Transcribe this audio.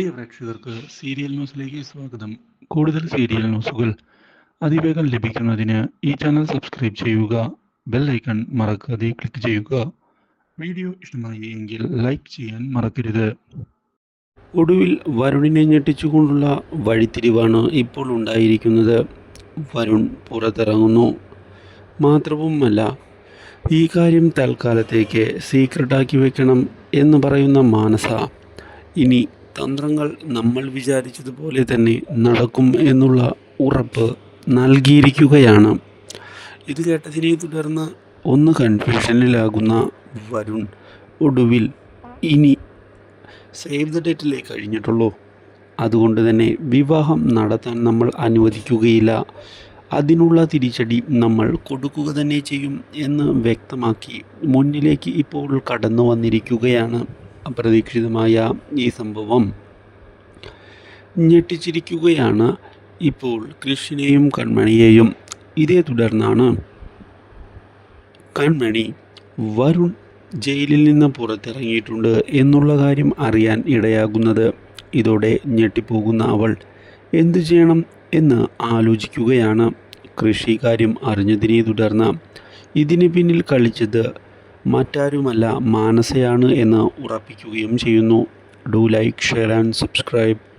പ്രിയ പ്രേക്ഷകർക്ക് സീരിയൽ ന്യൂസിലേക്ക് സ്വാഗതം. കൂടുതൽ സീരിയൽ ന്യൂസുകൾ അതിവേഗം ലഭിക്കുന്നതിന് ഈ ചാനൽ സബ്സ്ക്രൈബ് ചെയ്യുക ബെൽ ഐക്കൺ മറക്കാതെ ക്ലിക്ക് ചെയ്യുക. വീഡിയോ ഇഷ്ടമായി എങ്കിൽ ലൈക്ക് ചെയ്യാൻ മറക്കരുത്. ഒടുവിൽ വരുണിനെ ഞെട്ടിച്ചുകൊണ്ടുള്ള വഴിത്തിരിവാണ് ഇപ്പോൾ ഉണ്ടായിരിക്കുന്നത്. വരുൺ പുറത്തിറങ്ങുന്നു. മാത്രവുമല്ല ഈ കാര്യം തൽക്കാലത്തേക്ക് സീക്രട്ടാക്കി വെക്കണം എന്ന് പറയുന്ന മാനസ ഇനി തന്ത്രങ്ങൾ നമ്മൾ വിചാരിച്ചതുപോലെ തന്നെ നടക്കും എന്നുള്ള ഉറപ്പ് നൽകിയിരിക്കുകയാണ്. ഇത് കേട്ടതിനെ തുടർന്ന് ഒന്ന് കൺഫ്യൂഷനിലാകുന്ന വരുൺ ഒടുവിൽ ഇനി സേവ് ദ ഡേറ്റിലേ കഴിഞ്ഞിട്ടുള്ളൂ. അതുകൊണ്ട് തന്നെ വിവാഹം നടത്താൻ നമ്മൾ അനുവദിക്കുകയില്ല. അതിനുള്ള തിരിച്ചടി നമ്മൾ കൊടുക്കുക തന്നെ ചെയ്യും എന്ന് വ്യക്തമാക്കി മുന്നിലേക്ക് ഇപ്പോൾ കടന്നു വന്നിരിക്കുകയാണ്. അപ്രതീക്ഷിതമായ ഈ സംഭവം ഞെട്ടിച്ചിരിക്കുകയാണ്. ഇപ്പോൾ കൃഷ്ണനെയും കൺമണിയെയും ഇതേ തുടർന്നാണ് കൺമണി വരുൺ ജയിലിൽ നിന്ന് പുറത്തിറങ്ങിയിട്ടുണ്ട് എന്നുള്ള കാര്യം അറിയാൻ ഇടയാകുന്നത്. ഇതോടെ ഞെട്ടിപ്പോകുന്ന അവൾ എന്തു ചെയ്യണം എന്ന് ആലോചിക്കുകയാണ്. കൃഷി കാര്യം അറിഞ്ഞതിനെ തുടർന്ന് ഇതിന് പിന്നിൽ കളിച്ചത് മറ്റാരുമല്ല മാനസയാണ് എന്ന് ഉറപ്പിക്കുകയും ചെയ്യുന്നു. Do like share and subscribe.